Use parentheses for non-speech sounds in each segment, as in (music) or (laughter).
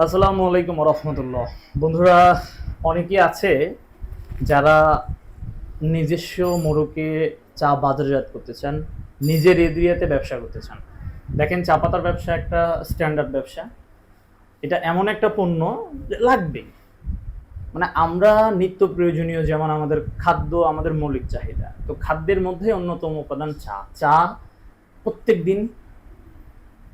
আসসালামু আলাইকুম রহমতুল্লাহ বন্ধুরা, অনেকেই আছে যারা নিজস্ব মোড়কে চা বাজারজাত করতে চান, নিজের এরিয়াতে ব্যবসা করতে চান। দেখেন, চা পাতার ব্যবসা একটা স্ট্যান্ডার্ড ব্যবসা। এটা এমন একটা পণ্য যে লাগবেই মানে আমরা নিত্য প্রয়োজনীয়, যেমন আমাদের খাদ্য, আমাদের মৌলিক চাহিদা। তো খাদ্যের মধ্যে অন্যতম উপাদান চা। চা প্রত্যেক দিন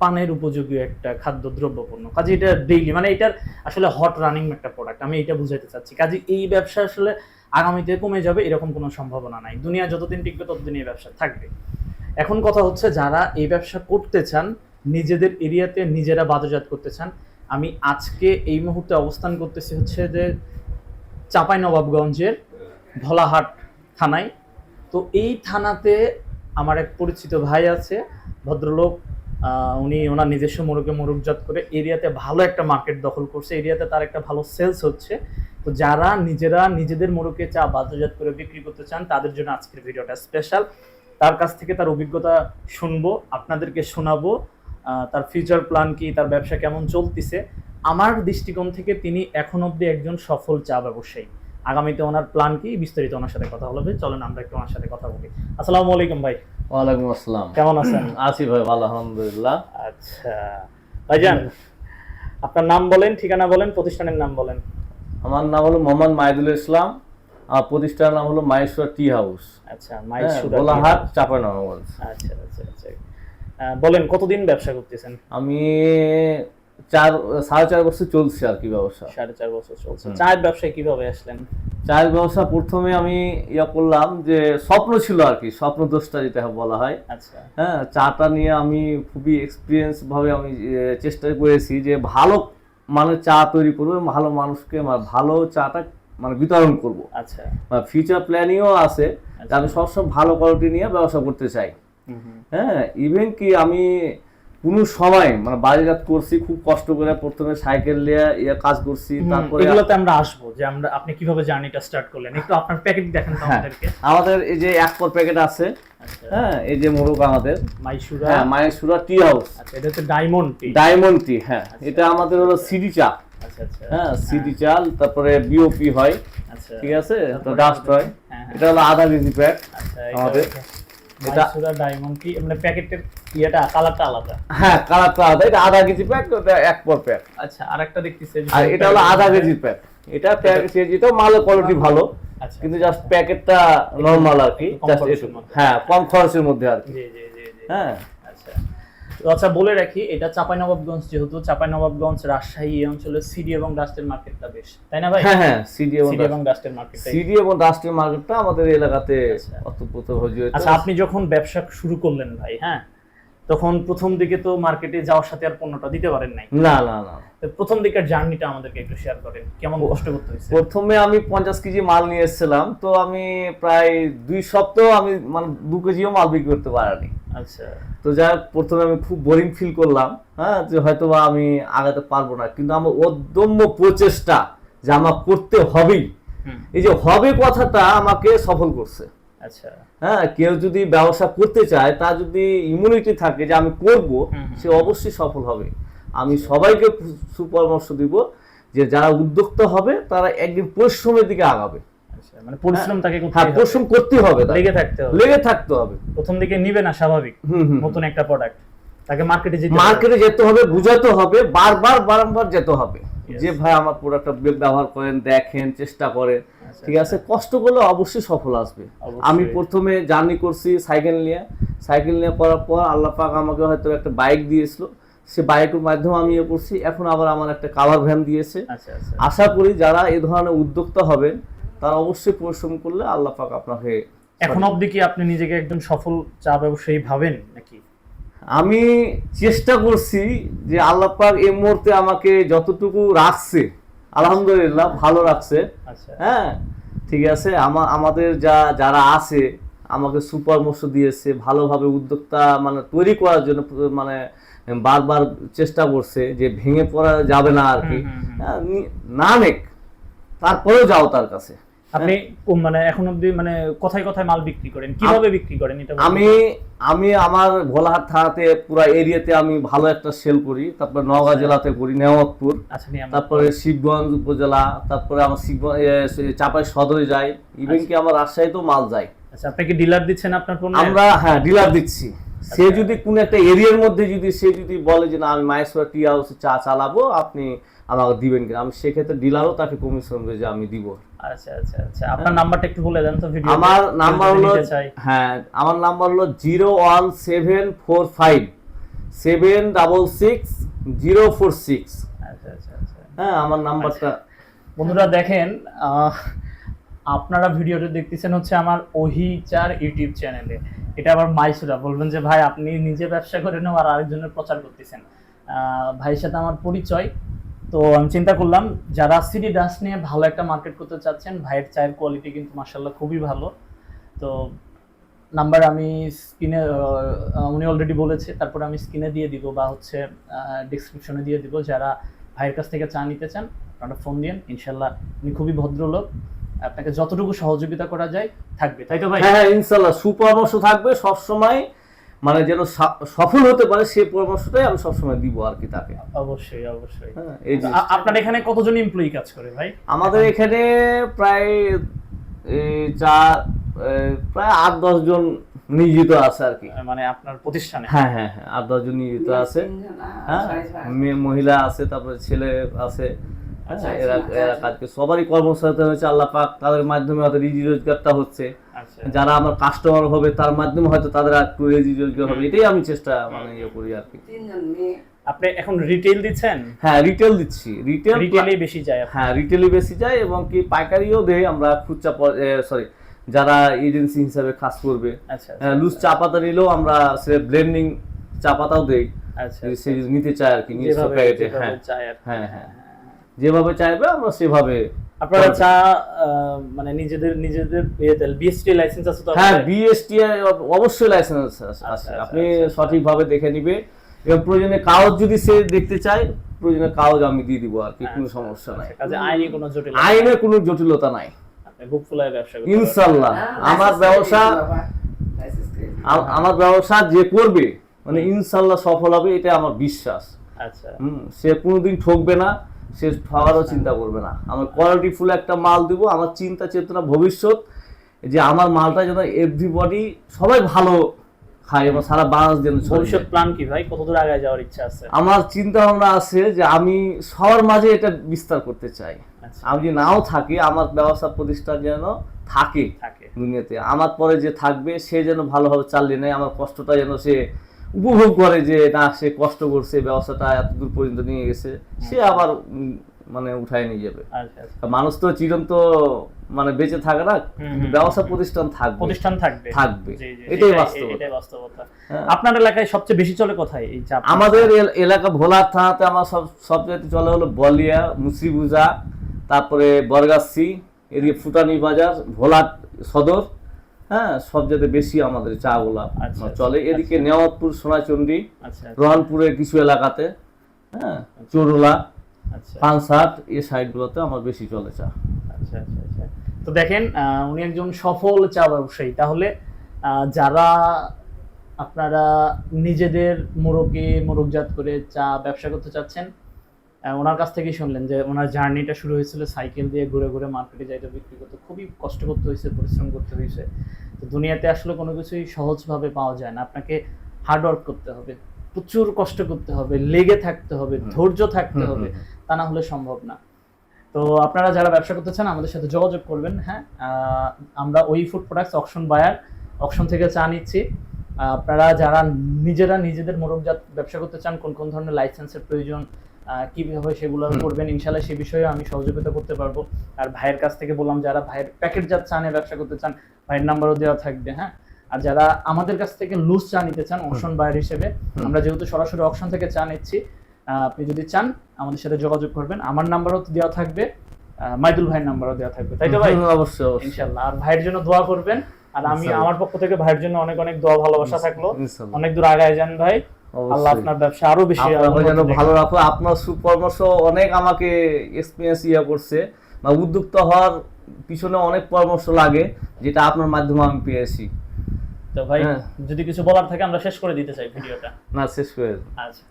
পানের উপযোগী একটা খাদ্য দ্রব্য পণ্য। কাজে এটা ডেইলি মানে এটার আসলে হট রানিং একটা প্রোডাক্ট আমি এটা বুঝাইতে চাচ্ছি। কাজে এই ব্যবসা আসলে আগামীতে কমে যাবে, এরকম কোনো সম্ভাবনা নাই। দুনিয়া যতদিন টিকবে, ততদিন এই ব্যবসা থাকবে। এখন কথা হচ্ছে, যারা এই ব্যবসা করতে চান, নিজেদের এরিয়াতে নিজেরা বাজারজাত করতে চান, আমি আজকে এই মুহূর্তে অবস্থান করতেছি হচ্ছে যে চাঁপাই নবাবগঞ্জের ধলাহাট থানায়। তো এই থানাতে আমার এক পরিচিত ভাই আছে, ভদ্রলোক উনি ওনার নিজস্ব মোরগে মোরগজাত করে এরিয়াতে ভালো একটা মার্কেট দখল করছে। এরিয়াতে তার একটা ভালো সেলস হচ্ছে। তো যারা নিজেরা নিজেদের মোরগে চা বাজারজাত করে বিক্রি করতে চান, তাদের জন্য আজকের ভিডিওটা স্পেশাল তার কাছ থেকে তার অভিজ্ঞতা শুনব, আপনাদেরকে শোনাবো তার ফিউচার প্ল্যান কি, তার ব্যবসা কেমন চলতেছে। আমার দৃষ্টিকোণ থেকে তিনি এখন অবধি একজন সফল চা ব্যবসায়ী। আগামীতে ওনার প্ল্যান কি, বিস্তারিত ওনার সাথে কথা হবে। চলেন আমরা একটু ওনার সাথে কথা বলি। আসসালামু আলাইকুম ভাই। ওয়ালাইকুম আসসালাম। কেমন আছেন? (clears throat) আছি ভাই ভালো আলহামদুলিল্লাহ। আচ্ছা। ভাইজান আপনার নাম বলেন ঠিকানা বলেন প্রতিষ্ঠানের নাম বলেন। আমার নাম হলো মোহাম্মদ মাইদুল ইসলাম আর প্রতিষ্ঠানের নাম হলো মাইসুরা টি হাউস। আচ্ছা হ্যাঁ, মাইসুরা গোলাহাট চাপানগঞ্জ আচ্ছা আচ্ছা আচ্ছা। বলেন কতদিন ব্যবসা করতেছেন? আমি চার সাড়ে চার বছর চলছে আর কি ব্যবসা। সাড়ে চার বছর চলছে। চায়ের ব্যবসায় কীভাবে আসলেন? চায়ের ব্যবসা প্রথমে আমি ইয়া করলাম যে স্বপ্ন ছিল আর কি স্বপ্ন দোষটা যেটা বলা হয়। আচ্ছা। হ্যাঁ চাটা নিয়ে আমি খুবই এক্সপিরিয়েন্স ভাবে আমি চেষ্টা করেছি যে ভালো মানে চা তৈরি করব ভালো মানুষকে মানে ভালো চাটা মানে বিতরণ করব। আচ্ছা। ফিউচার প্ল্যানিংও আছে আমি সবসময় ভালো কোয়ালিটি নিয়ে ব্যবসা করতে চাই। হ্যাঁ ইভেন কি আমি কোনো সময় মানে বাজারজাত করছি খুব কষ্ট করে প্রথমে সাইকেল নিয়ে ইয়ে কাজ করছি তারপরে এগুলোতে আমরা আসব যে আমরা আপনি কীভাবে জার্নিটা স্টার্ট করলেন? একটু আপনার প্যাকেট দেখেন তো হ্যাঁ। আমাদেরকে। আমাদের এই যে এক পর প্যাকেট আছে আচ্ছা। হ্যাঁ এই যে মোরগ আমাদের। মাইসুরা? হ্যাঁ মায়ের সুরা টি হাউস আচ্ছা এটা হচ্ছে ডায়মন্ড টি ডায়মন্ড টি হ্যাঁ। এটা আমাদের হলো সিডি চা। আচ্ছা আচ্ছা। হ্যাঁ সিডি চাল তারপরে বিওপি হয়। আচ্ছা। ঠিক আছে? তো ডাস্ট হয়। হ্যাঁ, হ্যাঁ। এটা হলো আধা কেজি প্যাক আচ্ছা আমাদের। এটা মাইসুরা ডায়মন্ড টি মানে প্যাকেটের ইয়েটা কালারটা আলাদা। হ্যাঁ কালারটা আলাদা। এটা আধা কেজি প্যাক এক পর প্যাক আচ্ছা আরেকটা দেখতেছি আর এটা হলো আধা কেজি প্যাক এটা প্যাক কেজিটাও মালের কোয়ালিটি ভালো আচ্ছা। কিন্তু জাস্ট প্যাকেটটা নর্মাল আর কি একটু কম জাস্ট খরচের এটুকু। মধ্যে। হ্যাঁ কম খরচের মধ্যে আর কি। জি জি জি জি। হ্যাঁ। আচ্ছা। আচ্ছা বলে রাখি এটা চাঁপাইনবাবগঞ্জ যেহেতু চাঁপাইনবাবগঞ্জ রাজশাহী এই অঞ্চলে সিডি এবং ডাস্টের মার্কেটটা বেশ। তাই না ভাই? হ্যাঁ হ্যাঁ সিডি এবং সিডি এবং ডাস্টের সিডি এবং রাষ্ট্রীয় মার্কেটটা আমাদের এলাকাতে আচ্ছা। হয়ে আচ্ছা আপনি যখন ব্যবসা শুরু করলেন ভাই হ্যাঁ? তখন প্রথম দিকে তো মার্কেটে যাওয়ার সাথে আর পণ্যটা দিতে পারেন নাই। না না না। প্রথম দিকের জার্নিটা আমাদেরকে একটু শেয়ার করেন কেমন কষ্ট করতে হয়েছে? প্রথমে আমি পঞ্চাশ কেজি মাল নিয়ে এসেছিলাম তো আমি প্রায় দুই সপ্তাহ আমি মানে দু কেজিও মাল বিক্রি করতে পারিনি। আচ্ছা। তো যাই প্রথমে আমি খুব বোরিং ফিল করলাম হ্যাঁ যে হয়তো বা আমি আগাতে পারব না। কিন্তু আমার অদম্য প্রচেষ্টা যে আমার করতে হবেই। এই যে হবে কথাটা আমাকে সফল করছে। হ্যাঁ কেউ যদি ব্যবসা করতে চায় তার যদি ইমিউনিটি থাকে যে আমি করব। সে অবশ্যই সফল হবে। আমি সবাইকে সুপরামর্শ দিব যে যারা উদ্যোক্তা হবে তারা একদিন পরিশ্রমের দিকে আগাবে। আচ্ছা মানে পরিশ্রম তাকে করতে হ্যাঁ পরিশ্রম করতে হবে তাকে। লেগে থাকতে হবে। লেগে থাকতে হবে। প্রথম দিকে নিবে না স্বাভাবিক। নতুন একটা প্রোডাক্ট তাকে মার্কেটে যেতে মার্কেটে যেতে হবে বুঝাতে হবে বারবার বারংবার যেতে হবে. যে ভাই আমার প্রোডাক্টটা ব্যবহার করেন দেখেন চেষ্টা করেন আচ্ছা, ঠিক আছে? কষ্ট করলে অবশ্যই সফল আসবে। আমি প্রথমে জার্নি করছি সাইকেল নিয়ে। সাইকেল নিয়ে করার পর আল্লাহ পাক আমাকে হয়তো একটা বাইক দিয়েছিল। সে বাইকের মাধ্যমে আমি ইয়ে করছি। এখন আবার আমার একটা কালার ভ্যান দিয়েছে। আচ্ছা আচ্ছা। আশা করি যারা এ ধরনের উদ্যোক্তা হবেন তারা অবশ্যই পরিশ্রম করলে আল্লাহ পাক আপনাকে এখন অবধি কি আপনি নিজেকে একজন সফল চা ব্যবসায়ী ভাবেন নাকি? আমি চেষ্টা করছি যে আল্লাহ পাক এই মুহূর্তে আমাকে যতটুকু রাখছে আলহামদুলিল্লাহ ভালো রাখছে। আচ্ছা। হ্যাঁ ঠিক আছে আমা আমাদের যা যারা আছে আমাকে সুপরামর্শ দিয়েছে ভালোভাবে উদ্যোক্তা মানে তৈরি করার জন্য মানে বারবার চেষ্টা করছে যে ভেঙে পড়া যাবে না আর কি। হ্যাঁ, না নেক তারপরেও যাও তার কাছে। আপনি মানে এখন অব্দি মানে কোথায় কোথায় মাল বিক্রি করেন কীভাবে বিক্রি করেন এটা আমি আমি আমার ভোলাহাট থানাতে পুরো এরিয়াতে আমি ভালো একটা সেল করি তারপর নওগাঁ জেলাতে করি নেওয়াতপুর আচ্ছা তারপরে শিবগঞ্জ উপজেলা তারপরে আমার শিবগঞ্জ চাপাই সদরে যাই ইভেন কি আমার রাজশাহীতেও মাল যায়। আচ্ছা আপনি কি ডিলার দিচ্ছেন আপনার পণ্য? আমরা হ্যাঁ ডিলার দিচ্ছি। সে যদি কোন একটা এরিয়ার মধ্যে যদি সে যদি বলে যে না আমি মায়েশ্বর টি হাউসে চা চালাবো আপনি আমাকে দিবেন কিনা? আমি সেক্ষেত্রে ডিলারও তাকে কমিশন যে আমি দিব। আচ্ছা আচ্ছা আচ্ছা। আপনার নাম্বারটা একটু বলে দেন তো ভিডিও আমার নাম্বার হলো হ্যাঁ আমার নাম্বার হলো zero one seven four five seven double six zero four six আচ্ছা আচ্ছা আচ্ছা। হ্যাঁ আমার নাম্বারটা বন্ধুরা দেখেন আহ, আপনারা ভিডিওটা দেখতেছেন হচ্ছে আমার ওহি চার ইউটিউব চ্যানেলে। এটা আবার মাইসুরা। বলবেন যে, ভাই, আপনি নিজে ব্যবসা করে করেন আর আরেকজনের প্রচার করতেছেন। ভাইয়ের সাথে আমার পরিচয়। তো আমি চিন্তা করলাম, যারা সিডি ডাস নিয়ে ভালো একটা মার্কেট করতে চাচ্ছেন, ভাইয়ের চায়ের কোয়ালিটি কিন্তু মার্শাল্লাহ খুবই ভালো। তো নাম্বার আমি স্ক্রিনে উনি অলরেডি বলেছে, তারপরে আমি স্ক্রিনে দিয়ে দিব বা হচ্ছে ডিসক্রিপশনে দিয়ে দিব। যারা ভাইয়ের কাছ থেকে চা নিতে চান, আপনারা ফোন দিন ইনশাল্লাহ উনি খুবই ভদ্রলোক। আপনাকে যতটুকু সহযোগিতা করা যায় থাকবে তাই তো ভাই? হ্যাঁ হ্যাঁ ইনশাল্লাহ সুপরামর্শ থাকবে সবসময় মানে যেন সফল হতে পারে সেই পরামর্শটাই আমি সবসময় দিব আর কি তাকে। অবশ্যই অবশ্যই। হ্যাঁ আপনার এখানে কতজন এমপ্লয়ি কাজ করে ভাই? আমাদের এখানে প্রায় চার প্রায় আট দশ জন নিয়োজিত আছে আর কি। মানে আপনার প্রতিষ্ঠানে? হ্যাঁ হ্যাঁ হ্যাঁ আট দশ জন নিয়োজিত আছে। হ্যাঁ মেয়ে মহিলা আছে তারপরে ছেলে আছে। আচ্ছা, এরা এরা কাজকে সবারই কর্মসংস্থান হচ্ছে আল্লাহ পাক তাদের মাধ্যমে হয়তো রুজি রোজগারটা হচ্ছে। আচ্ছা। যারা আমার কাস্টমার হবে তার মাধ্যমে হয়তো তাদের একটু রুজি রোজগার হবে এটাই আমি চেষ্টা মানে ইয়ে করি আর কি। আপনি এখন রিটেল দিচ্ছেন? হ্যাঁ রিটেল দিচ্ছি। রিটেল রিটেলেই বেশি যায় হ্যাঁ রিটেলই বেশি যায় এবং কি পাইকারিও দেয় আমরা খুচরা সরি যারা এজেন্সি হিসাবে কাজ করবে। আচ্ছা লুজ চা পাতা নিলেও আমরা সে ব্লেন্ডিং চা পাতাও দেই। আচ্ছা সে নিতে চায় আর কি নিজস্ব প্যাকেটে হ্যাঁ। কি। হ্যাঁ হ্যাঁ। যেভাবে চাইবে আমরা সেভাবে আপনারা চা মানে নিজেদের নিজেদের বিএসটি লাইসেন্স আছে তো হ্যাঁ বিএসটি অবশ্যই লাইসেন্স আছে আচ্ছা, আপনি আচ্ছা, সঠিকভাবে দেখে নিবে। এবং প্রয়োজনে কাগজ যদি সে দেখতে চায় প্রয়োজনে কাগজ আমি দিয়ে দিব আর কি কোনো আচ্ছা, সমস্যা নাই। কাজে আইনি কোনো জটিল আইনে কোনো জটিলতা নাই। আপনি বুক ফুলায় ব্যবসা করতে ইনশাল্লাহ হ্যাঁ, আমার ব্যবসা আমার ব্যবসা যে করবে মানে ইনশাল্লাহ সফল হবে এটা আমার বিশ্বাস। আচ্ছা। হুম সে কোনোদিন ঠকবে না। সে ঠকারও চিন্তা করবে না। আমার কোয়ালিটি ফুল একটা মাল দিব আমার চিন্তা চেতনা ভবিষ্যৎ যে আমার মালটা যেন এভরিবডি সবাই ভালো খায় এবং সারা বাংলাদেশ যেন ভবিষ্যৎ। প্ল্যান কি ভাই? কতদূর আগে যাওয়ার ইচ্ছা আছে? আমার চিন্তা ভাবনা আছে যে আমি সবার মাঝে এটা বিস্তার করতে চাই। আচ্ছা। আমি যদি নাও থাকি আমার ব্যবসা প্রতিষ্ঠান যেন থাকে থাকে। দুনিয়াতে। আমার পরে যে থাকবে সে যেন ভালোভাবে চালিয়ে নেয় আমার কষ্টটা যেন সে উপভোগ করে যে না সে কষ্ট করছে ব্যবসাটা এত দূর পর্যন্ত নিয়ে গেছে। সে আবার মানে উঠায় নিয়ে যাবে। আচ্ছা আচ্ছা। মানুষ তো চিরন্ত মানে বেঁচে থাকে না ব্যবসা প্রতিষ্ঠান থাকবে। প্রতিষ্ঠান থাকবে। থাকবে। এটাই বাস্তবতা। হ্যাঁ। আপনার এলাকায় সবচেয়ে বেশি চলে কোথায়? এই চা আমাদের এলাকা ভোলার থানাতে আমার সব সব জায়গাতে চলে হলো বলিয়া মুসিবুজা তারপরে বরগাছি এদিকে ফুটানি বাজার ভোলা সদর। হ্যাঁ সব জায়গাতে বেশি আমাদের চা গোলা আচ্ছা, চলে। এদিকে নেওয়াতপুর সোনাচন্ডী আচ্ছা রোহানপুরের কিছু এলাকাতে হ্যাঁ চোরলা আচ্ছা। পানসাট এই সাইডগুলোতে আমার বেশি চলে চা। আচ্ছা আচ্ছা আচ্ছা। তো দেখেন উনি একজন সফল চা ব্যবসায়ী। তাহলে যারা আপনারা নিজেদের মোরগে মোরগজাত করে চা ব্যবসা করতে চাচ্ছেন ওনার কাছ থেকেই শুনলেন যে ওনার জার্নিটা শুরু হয়েছিল সাইকেল দিয়ে ঘুরে ঘুরে মার্কেটে যাইতে বিক্রি করতে। খুবই কষ্ট করতে হয়েছে পরিশ্রম করতে হয়েছে। তো দুনিয়াতে আসলে কোনো কিছুই সহজভাবে পাওয়া যায় না। আপনাকে হার্ড ওয়ার্ক করতে হবে প্রচুর কষ্ট করতে হবে লেগে থাকতে হবে ধৈর্য থাকতে হবে তা না হলে সম্ভব না। তো আপনারা যারা ব্যবসা করতে চান আমাদের সাথে যোগাযোগ করবেন হ্যাঁ? আমরা ওই food products auction buyer auction থেকে চা নিচ্ছি। আপনারা যারা নিজেরা নিজেদের মোরগজাত ব্যবসা করতে চান কোন কোন ধরনের লাইসেন্সের প্রয়োজন কীভাবে সেগুলো করবেন ইনশাল্লাহ সেই বিষয়ে আমি সহযোগিতা করতে পারব। আর ভাইয়ের কাছ থেকে বললাম যারা ভাইয়ের প্যাকেটজাত চা নিয়ে ব্যবসা করতে চান ভাইয়ের নাম্বারও দেওয়া থাকবে হ্যাঁ? আর যারা আমাদের কাছ থেকে লুজ চা নিতে চান অকশন বায়ার হিসেবে আমরা যেহেতু সরাসরি অকশন থেকে চা নিচ্ছি আপনি যদি চান আমাদের সাথে যোগাযোগ করবেন। আমার নাম্বারও দেওয়া থাকবে মাইদুল ভাইয়ের নাম্বারও দেওয়া থাকবে তাই তো ভাই? অবশ্যই অবশ্যই। ইনশাল্লাহ আর ভাইয়ের জন্য দোয়া করবেন। আর আমি আমার পক্ষ থেকে ভাইয়ের জন্য অনেক অনেক দোয়া ভালোবাসা থাকল। অনেক দূর আগায় যান ভাই। আল্লাহ আপনার ব্যবসা আরও বেশি যেন ভালো রাখো আপনার সুপরামর্শ অনেক আমাকে এক্সপিরিয়েন্স ইয়ে করছে বা উদ্যোক্তা হওয়ার পিছনে অনেক পরামর্শ লাগে যেটা আপনার মাধ্যমে আমি পেয়েছি। তো ভাই হ্যাঁ। যদি কিছু বলার থাকে আমরা শেষ করে দিতে চাই ভিডিওটা। না শেষ করে আচ্ছা।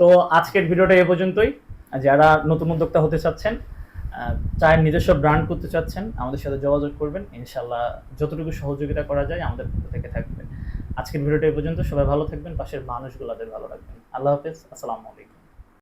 তো আজকের ভিডিওটা এ পর্যন্তই। যারা নতুন উদ্যোক্তা হতে চাচ্ছেন চায়ের নিজস্ব ব্র্যান্ড করতে চাচ্ছেন আমাদের সাথে যোগাযোগ করবেন। ইনশাল্লাহ যতটুকু সহযোগিতা করা যায় আমাদের পক্ষ থেকে থাকবে। আজকের ভিডিওটা এই পর্যন্ত। সবাই ভালো থাকবেন, পাশের মানুষগুলাদের ভালো রাখবেন। আল্লাহ হাফেজ, আসসালামু আলাইকুম।